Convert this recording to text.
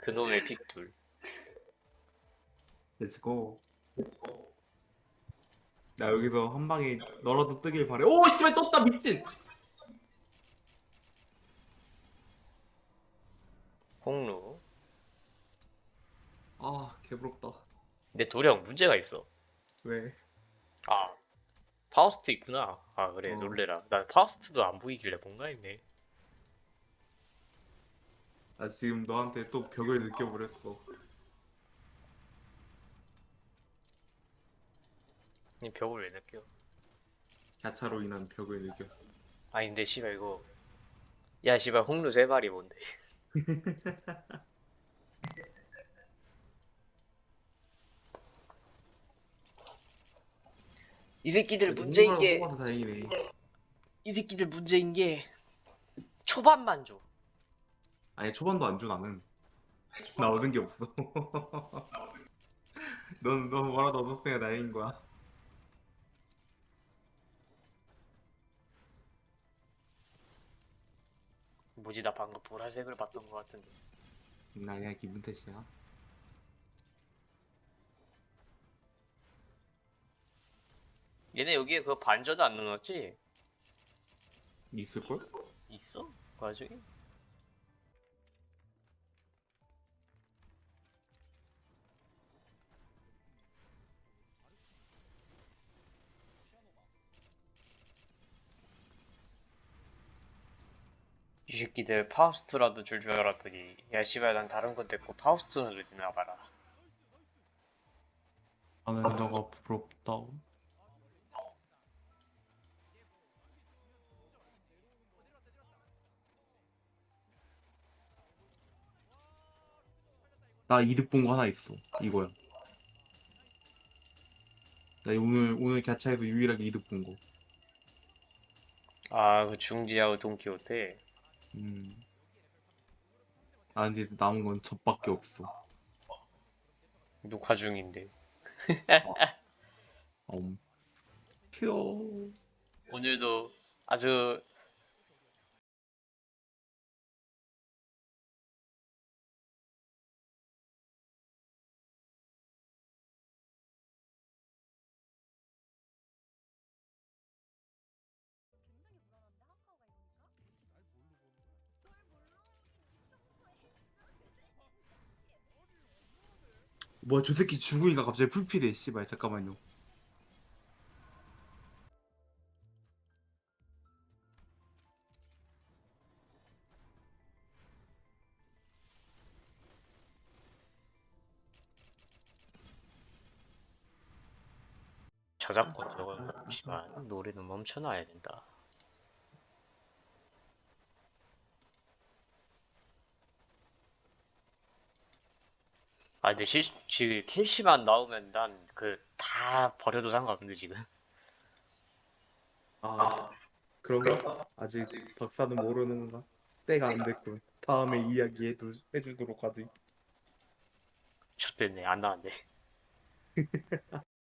그놈의 픽둘. 렛츠고. 나 여기서 한 방에 너라도 뜨길 바래. 오 씨발 떴다 미친. 홍루. 아 개부럽다. 근데 도령 문제가 있어. 왜? 아 파우스트 있구나. 아 그래 어. 놀래라. 난 파우스트도 안 보이길래 뭔가 했네. 나 지금 너한테 또 벽을 느껴버렸어. 이 벽을 왜 느껴? 야차로 인한 벽을 느꼈어. 아니 근데 씨발 이거 야 씨발 홍루 세 마리 뭔데? 이 새끼들 문제인 게이 뽑아서 다행이네. 새끼들 문제인 게 초반만 줘. 아니 초반도 안 줘 나는. 나 얻은 게 없어. 넌, 넌 뭐라도 얻었으니까 다행인 거야. 뭐지 나 방금 보라색을 봤던 것 같은데. 나 그냥 기분 탓이야. 얘네 여기에 그 반전도 안 넣었지? 있을걸? 있어? 그 와중에? 새끼들 파우스트라도 줄 줄 알았더니 야 씨발 난 다른 건 됐고 파우스트는 왜 되나 봐라 나는 너가 부럽다. 나 이득 본 거 하나 있어. 이거야. 나 오늘 오늘 갸차에서 유일하게 이득 본 거. 아 그 중지하고 돈키호테 음. 나한테 남은 건 젖밖에 없어. 녹화 중인데 엄. 튀어. 오늘도 아주 뭐야 저 새끼 죽으니까 갑자기 풀피돼 씨발. 잠깐만요. 저작권 저거 잠시만 노래는 멈춰놔야 된다 아 근데 실, 지금 캐시만 나오면 난 그 다 버려도 상관없는데 지금 아 그런가? 아직 박사는 모르는가? 때가 안 됐군. 다음에 이야기 해두, 해주도록 하지. X됐네 안 나왔네